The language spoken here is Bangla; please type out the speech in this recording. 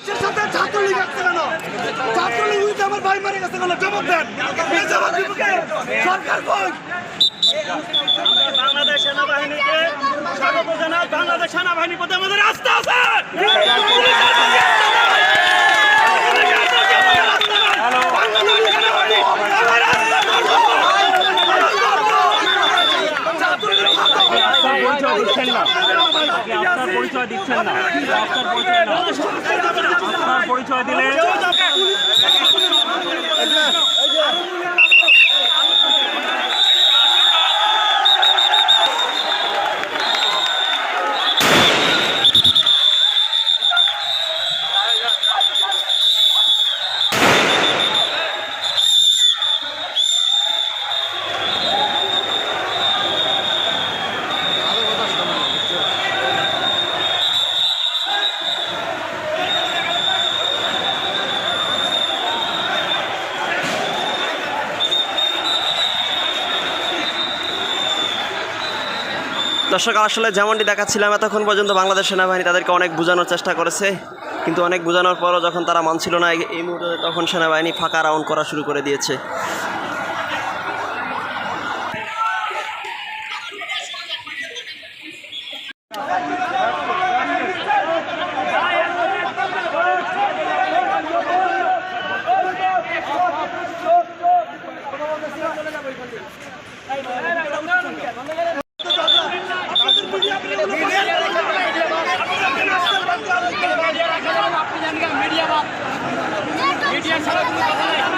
সাথে ছাত্রলীগ আসছে কেন? ছাত্রলীগ উইতে আমার ভাই মারে গেছে কেন? জবাব দেন? সরকার কই? বাংলাদেশ সেনাবাহিনীকে স্বাগত জানাই। বাংলাদেশ সেনাবাহিনীর প্রতি আমাদের আস্থা আছে। পরিচয় দিচ্ছেন না। আপনি আপনার পরিচয় দিচ্ছেন না। আপনার পরিচয় না। আপনার পরিচয় দিলে দর্শক, আসলে যেমনটি দেখাচ্ছিলাম, এতক্ষণ পর্যন্ত বাংলাদেশ সেনাবাহিনী তাদেরকে অনেক বোঝানোর চেষ্টা করেছে। কিন্তু অনেক বোঝানোর পরও যখন তারা মানছিল না, এই- মুহূর্তে তখন সেনাবাহিনী ফাঁকা রাউন্ড করা শুরু করে দিয়েছে। エリアはエリアシャラク